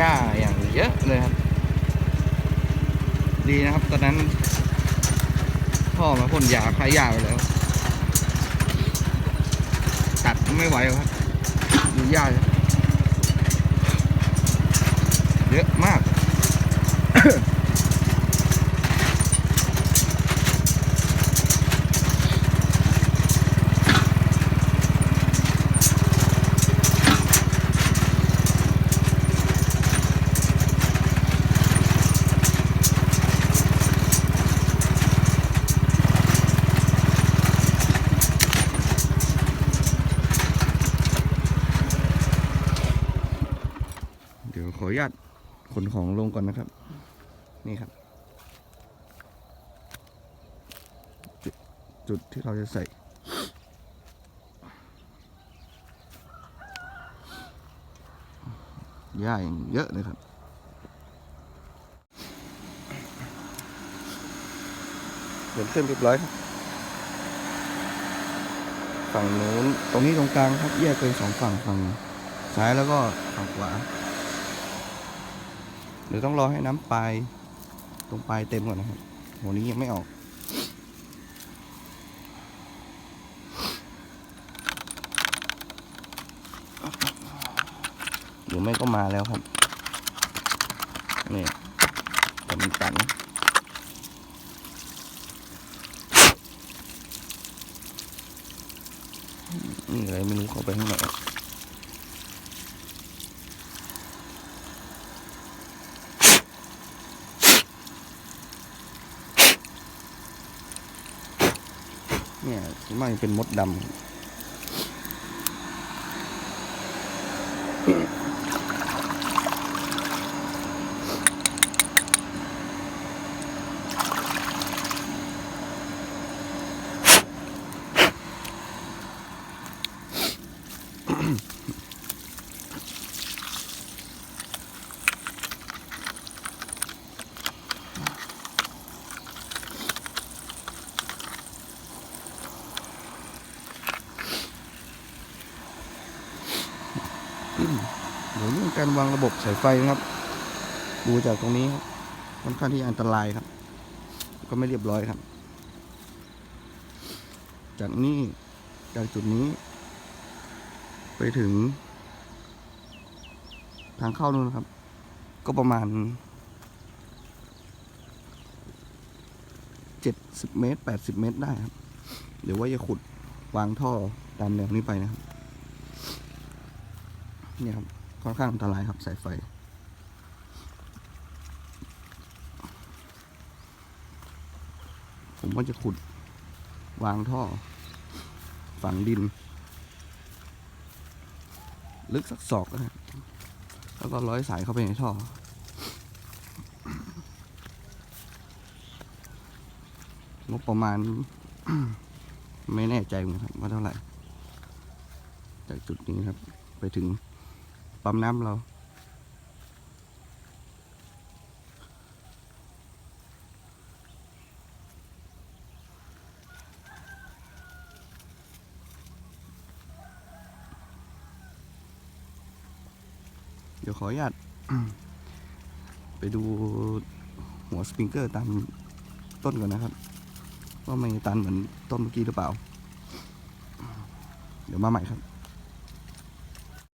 หญ้าอย่างเยอะเลยครับ ดีนะครับ ตอนนั้นพ่อมาพ่นยาคลายยาไปแล้ว ตัดไม่ไหวครับดูหญ้าเยอะมาก ออนุญาตขนของลงก่อนนะครับ นี่ครับ จุดจุดที่เราจะใส่หญ้าอย่างเยอะเลยครับเดินขึ้นเรียบร้อยครับ ฝั่งนู้นตรงนี้ตรงกลางครับแยกเป็นสองฝั่งฝั่งซ้ายแล้วก็ฝั่งขวา เดี๋ยวต้องรอให้น้ำปลายตรงปลายเต็มก่อนนะครับหัวนี้ยังไม่ออก หรือไม่ก็มาแล้วครับนี่แต่มันตันนี่อะไรไม่รู้เข้าไปข้างใน เนี่ยส่วนมากเป็นมดดำ เดี๋ยวเรื่องการวางระบบสายไฟนะครับ ดูจากตรงนี้ครับค่อนข้างที่อันตรายครับ ก็ไม่เรียบร้อยครับ จากนี้จากจุดนี้ ไปถึง ทางเข้านู่นครับ ก็ประมาณเจ็ดสิบเมตรแปดสิบเมตรได้ครับ เดี๋ยวว่าจะขุดวางท่อตามแนวนี้ไปนะครับ นี่ครับค่อนข้างอันตรายครับสายไฟ ผมก็จะขุดวางท่อ ฝังดิน ลึกสักศอกนะแล้วก็ร้อยสายเข้าไปในท่องบประมาณ ไม่แน่ใจเหมือนกันครับว่าเท่าไหร่ จากจุดนี้ครับ ไปถึง ปั๊มน้ำเรา เดี๋ยวขออนุญาตไปดูหัวสปริงเกอร์ตามต้นก่อนนะครับ ว่าไม่ตันเหมือนต้นเมื่อกี้หรือเปล่า เดี๋ยวมาใหม่ครับ